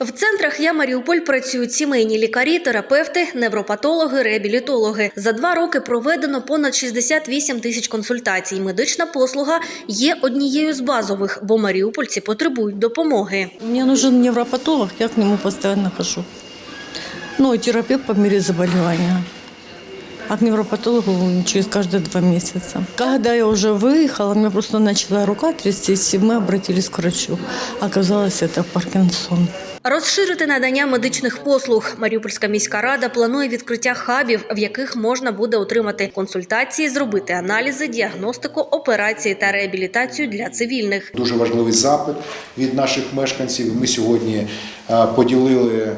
В центрах Я Маріуполь працюють сімейні лікарі, терапевти, невропатологи, реабілітологи. За два роки проведено понад 68 тисяч консультацій. Медична послуга є однією з базових, бо маріупольці потребують допомоги. Мне нужен невропатолог, я к нему постоянно хожу. Ну и терапевт по мере заболевания. А к невропатологу через каждые два месяца. Когда я уже выехала, мне просто начала рука трястись, и мы обратились к врачу. Оказалось, это Паркинсон. Розширити надання медичних послуг. Маріупольська міська рада планує відкриття хабів, в яких можна буде отримати консультації, зробити аналізи, діагностику, операції та реабілітацію для цивільних. Дуже важливий запит від наших мешканців. Ми сьогодні е, поділили е,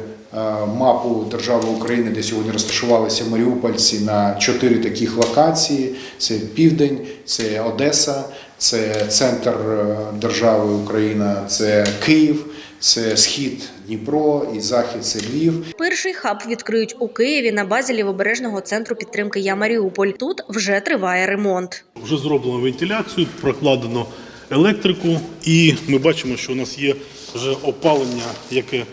мапу держави України, де сьогодні розташувалися маріупольці на чотири таких локації: це Південь, це Одеса, це центр е, держави Україна, це Київ, це схід Дніпро і захід це Львів. Перший хаб відкриють у Києві на базі лівобережного центру підтримки Я Маріуполь. Тут вже триває ремонт. Вже зроблено вентиляцію, прокладено електрику, і ми бачимо, що у нас є вже опалення, яке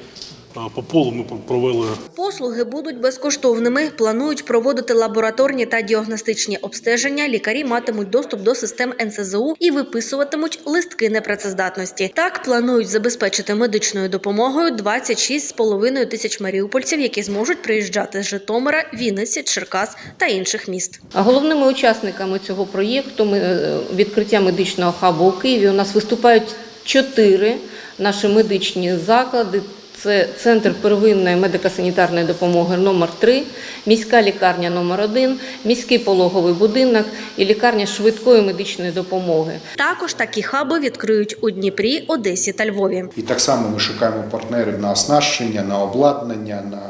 по полу ми провели Послуги будуть безкоштовними. Планують проводити лабораторні та діагностичні обстеження. Лікарі матимуть доступ до систем НСЗУ і виписуватимуть листки непрацездатності. Так планують забезпечити медичною допомогою 26,5 тисяч маріупольців, які зможуть приїжджати з Житомира, Вінниці, Черкас та інших міст. Головними учасниками цього проєкту ми- е, відкриття медичного хабу у Києві у нас виступають чотири наші медичні заклади. Це центр первинної медико-санітарної допомоги номер 3 міська лікарня номер 1 міський пологовий будинок і лікарня швидкої медичної допомоги. Також такі хаби відкриють у Дніпрі, Одесі та Львові. І так само ми шукаємо партнерів на оснащення, на обладнання, на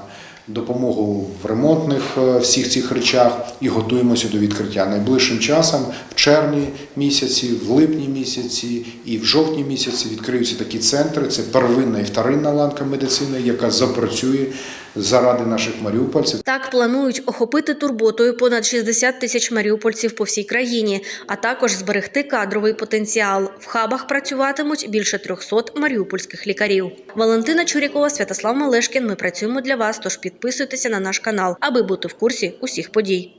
допомогу в ремонтних е, всіх цих речах і готуємося до відкриття. Найближчим часом, в червні місяці, в липні місяці і в жовтні місяці відкриються такі центри. Це первинна і вторинна ланка медицини, яка запрацює заради наших маріупольців. Так планують охопити турботою понад 60 тисяч маріупольців по всій країні, а також зберегти кадровий потенціал. В хабах працюватимуть більше 300 маріупольських лікарів. Валентина Чурікова, Святослав Малешкін. Ми працюємо для вас. Тож підписуйтеся на наш канал, аби бути в курсі усіх подій.